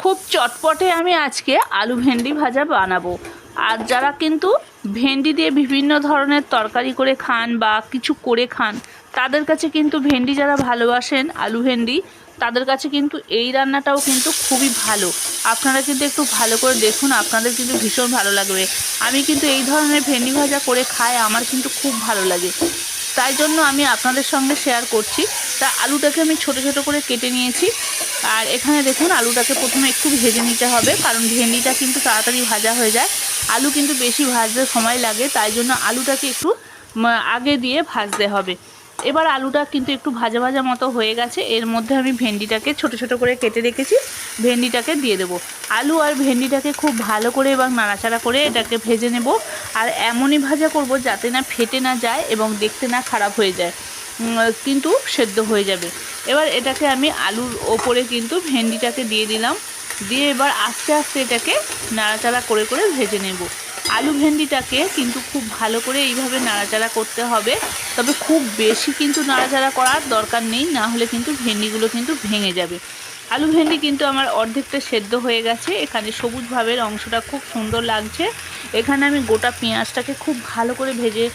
খুব চটপটে আমি আজকে আলু ভেন্ডি ভাজা বানাবো। আর যারা কিন্তু ভেন্ডি দিয়ে বিভিন্ন ধরনের তরকারি করে খান বা কিছু করে খান, তাদের কাছে কিন্তু ভেন্ডি যারা ভালোবাসেন, আলু ভেন্ডি, তাদের কাছে কিন্তু এই রান্নাটাও কিন্তু খুবই ভালো। আপনারা কিন্তু একটু ভালো করে দেখুন, আপনাদের কিন্তু ভীষণ ভালো লাগবে। আমি কিন্তু এই ধরনের ভেন্ডি ভাজা করে খাই, আমার কিন্তু খুব ভালো লাগে। তাই জন্য আমি আপনাদের সঙ্গে শেয়ার করছি। তা আলুটাকে আমি ছোট ছোট করে কেটে নিয়েছি। আর এখানে দেখুন আলুটাকে প্রথমে একটু ভেজে নিতে হবে, কারণ ভেন্ডিটা কিন্তু তাড়াতাড়ি ভাজা হয়ে যায়। আলু কিন্তু বেশি ভাজতে সময় লাগে, তাই জন্য আলুটাকে একটু আগে দিয়ে ভাজতে হবে। এবার আলুটা কিন্তু একটু ভাজা ভাজা মতো হয়ে গেছে, এর মধ্যে আমি ভেন্ডিটাকে ছোট ছোট করে কেটে রেখেছি, ভেন্ডিটাকে দিয়ে দেবো। আলু আর ভেন্ডিটাকে খুব ভালো করে এবং নাড়াচাড়া করে এটাকে ভেজে নেব, আর এমনই ভাজা করব যাতে না ফেটে না যায় এবং দেখতে না খারাপ হয়ে যায়। কিন্তু সেদ্ধ হয়ে যাবে। এবার এটাকে আমি আলুর ওপরে কিন্তু ভেন্ডিটাকে দিয়ে দিলাম। দিয়ে এবার আস্তে আস্তে এটাকে নাড়াচাড়া করে করে ভেজে নেব। আলু ভেন্ডিটাকে কিন্তু খুব ভালো করে এইভাবে নাড়াচাড়া করতে হবে। তবে খুব বেশি কিন্তু নাড়াচাড়া করার দরকার নেই, না হলে কিন্তু ভেন্ডিগুলো কিন্তু ভেঙে যাবে। আলু ভেন্ডি কিন্তু আমার অর্ধেকটা সেদ্ধ হয়ে গেছে। এখানে সবুজ ভাবের অংশটা খুব সুন্দর লাগছে। এখানে আমি গোটা পেঁয়াজটাকে খুব ভালো করে ভেজে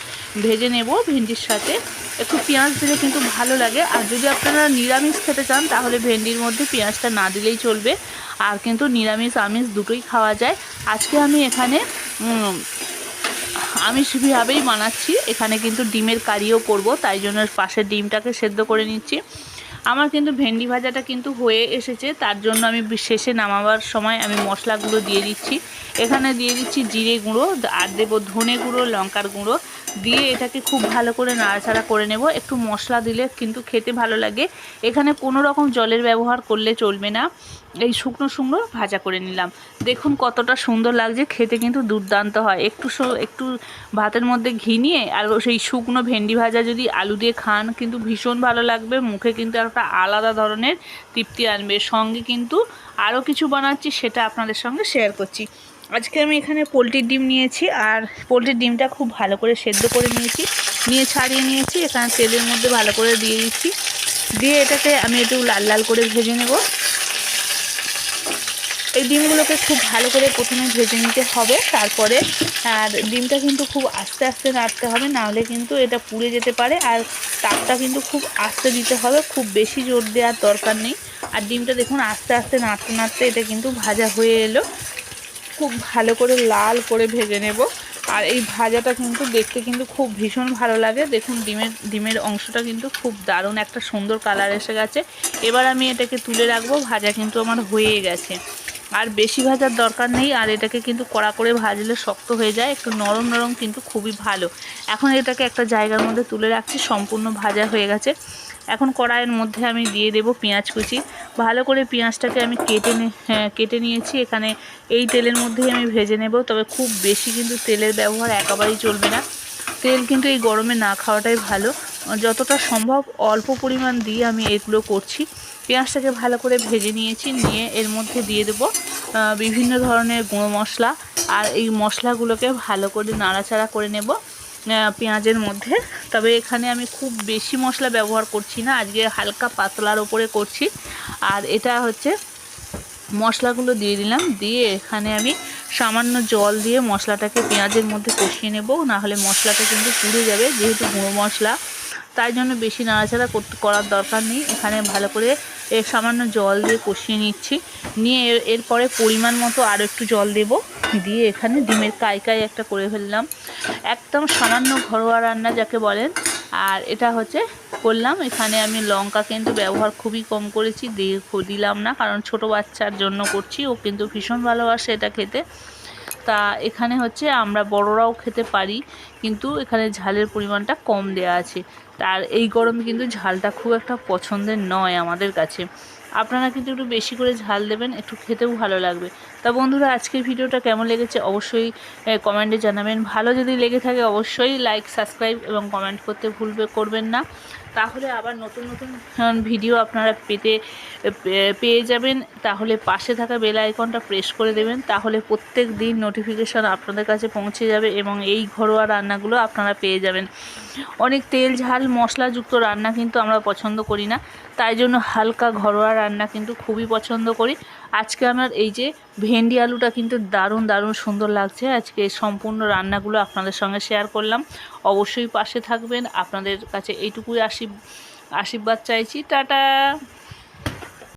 ভেজে নেব ভেন্ডির সাথে। একটু পেঁয়াজ দিলে কিন্তু ভালো লাগে। আর যদি আপনারা নিরামিষ খেতে চান, তাহলে ভেন্ডির মধ্যে পেঁয়াজটা না দিলেই চলবে। আর কিন্তু নিরামিষ, আমিষ দুটোই খাওয়া যায়। আজকে আমি এখানে আমি আমিষভাবেই বানাচ্ছি। এখানে কিন্তু ডিমের কারিও করব, তাই জন্য পাশের ডিমটাকে সেদ্ধ করে নিচ্ছি। আমার কিন্তু ভেন্ডি ভাজাটা কিন্তু হয়ে এসেছে, তার জন্য আমি শেষে নামাবার সময় আমি মশলাগুলো দিয়ে দিচ্ছি। এখানে দিয়ে দিচ্ছি জিরে গুঁড়ো, আর দেবো ধনে গুঁড়ো, লঙ্কার গুঁড়ো। দিয়ে এটাকে খুব ভালো করে নাড়াচাড়া করে নেব। একটু মশলা দিলে কিন্তু খেতে ভালো লাগে। এখানে কোনো রকম জলের ব্যবহার করলে চলবে না। এই শুকনো শুকনো ভাজা করে নিলাম। দেখুন কতটা সুন্দর লাগছে, খেতে কিন্তু দুর্দান্ত হয়। একটু একটু ভাতের মধ্যে ঘি নিয়ে আর সেই শুকনো ভেন্ডি ভাজা যদি আলু দিয়ে খান, কিন্তু ভীষণ ভালো লাগবে। মুখে কিন্তু একটা আলাদা ধরনের তৃপ্তি আনবে। সঙ্গে কিন্তু আরও কিছু বানাচ্ছি সেটা আপনাদের সঙ্গে শেয়ার করছি। আজকে আমি এখানে পোলট্রির ডিম নিয়েছি আর পোলট্রির ডিমটা খুব ভালো করে সেদ্ধ করে নিয়েছি। নিয়ে ছাড়িয়ে নিয়েছি, এখানে তেলের মধ্যে ভালো করে দিয়ে দিচ্ছি। দিয়ে এটাকে আমি একটু লাল লাল করে ভেজে নেব। এই ডিমগুলোকে খুব ভালো করে প্রথমে ভেজে নিতে হবে, তারপরে, আর ডিমটা কিন্তু খুব আস্তে আস্তে নাড়তে হবে, নাহলে কিন্তু এটা পুড়ে যেতে পারে, আর তাপটা কিন্তু খুব আস্তে দিতে হবে, খুব বেশি জোর দেওয়ার দরকার নেই। আর ডিমটা দেখুন আস্তে আস্তে নাড়তে নাড়তে এটা কিন্তু ভাজা হয়ে এলো। খুব ভালো করে লাল করে ভেজে নেব, আর এই ভাজাটা কিন্তু দেখতে কিন্তু খুব ভীষণ ভালো লাগে। দেখুন ডিমের ডিমের অংশটা কিন্তু খুব দারুণ, একটা সুন্দর কালার এসে গেছে। এবার আমি এটাকে তুলে রাখব, ভাজা কিন্তু আমার হয়ে গেছে। আর বেশি ভাজার দরকার নেই আর এটাকে কিন্তু কড়া করে ভাজলে শক্ত হয়ে যায় একটু নরম নরম কিন্তু খুবই ভালো। এখন এটাকে একটা জায়গার মধ্যে তুলে রাখছি সম্পূর্ণ ভাজা হয়ে গেছে। এখন কড়াইয়ের মধ্যে আমি দিয়ে দেব পেঁয়াজ কুচি। ভালো করে পেঁয়াজটাকে আমি কেটে হ্যাঁ, কেটে নিয়েছি। এখানে এই তেলের মধ্যেই আমি ভেজে নেব তবে খুব বেশি কিন্তু তেলের ব্যবহার একেবারেই চলবে না। তেল কিন্তু এই গরমে না খাওয়াটাই ভালো। যতটা সম্ভব অল্প পরিমাণ দিয়ে আমি এগুলো করছি। পেঁয়াজটাকে ভালো করে ভেজে নিয়েছি, নিয়ে এর মধ্যে দিয়ে দেবো বিভিন্ন ধরনের গুঁড়ো মশলা। আর এই মশলাগুলোকে ভালো করে নাড়াচাড়া করে নেব পেঁয়াজের মধ্যে। তবে এখানে আমি খুব বেশি মশলা ব্যবহার করছি না, আজকে হালকা পাতলার ওপরে করছি। আর এটা হচ্ছে মশলাগুলো দিয়ে দিলাম, দিয়ে এখানে আমি সামান্য জল দিয়ে মশলাটাকে পেঁয়াজের মধ্যে কষিয়ে নেব। না হলে মশলাটা কিন্তু পুড়ে যাবে, যেহেতু গুঁড়ো মশলা তাই জন্য বেশি নাড়াচাড়া করার দরকার নেই। এখানে ভালো করে এ সামান্য জল দিয়ে কষিয়ে নিচ্ছি। নিয়ে এর- এরপরে পরিমাণ মতো আরও একটু জল দেব। দিয়ে এখানে ডিমের কাই একটা করে ফেললাম। একদম সামান্য ঘরোয়া রান্না যাকে বলেন। আর এটা হচ্ছে, করলাম। এখানে আমি লঙ্কা কিন্তু ব্যবহার খুবই কম করেছি, দিয়ে দিলাম না। কারণ ছোট বাচ্চার জন্য করছি, ও কিন্তু ভীষণ ভালোবাসে এটা খেতে। তা এখানে হচ্ছে আমরা বড়রাও খেতে পারি, কিন্তু এখানে ঝালের পরিমাণটা কম দেওয়া আছে। তার এই গরমে কিন্তু ঝালটা খুব একটা পছন্দের নয় আমাদের কাছে। আপনারা কিন্তু একটু বেশি করে ঝাল দেবেন, একটু খেতেও ভালো লাগবে। তা বন্ধুরা, আজকের ভিডিওটা কেমন লেগেছে অবশ্যই কমেন্টে জানাবেন। ভালো যদি লেগে থাকে অবশ্যই লাইক সাবস্ক্রাইব এবং কমেন্ট করতে ভুলবে, করবেন না। তাহলে আবার নতুন নতুন ভিডিও আপনারা পেতে পেয়ে যাবেন। তাহলে পাশে থাকা বেল আইকনটা প্রেস করে দেবেন। তাহলে প্রত্যেক দিন নোটিফিকেশান আপনাদের কাছে পৌঁছে যাবে এবং এই ঘরোয়া রান্নাগুলো আপনারা পেয়ে যাবেন। অনেক তেল, ঝাল, মশলাযুক্ত রান্না কিন্তু আমরা পছন্দ করি না। তাই জন্য হালকা ঘরোয়া রান্না কিন্তু খুবই পছন্দ করি। আজকে আমার এই যে ভেন্ডি আলুটা কিন্তু দারুণ দারুণ সুন্দর লাগছে। আজকে সম্পূর্ণ রান্নাগুলো আপনাদের সঙ্গে শেয়ার করলাম। অবশ্যই পাশে থাকবেন। আপনাদের কাছে এইটুকুই আশীর্বাদ আশীর্বাদ চাইছি। টাটা!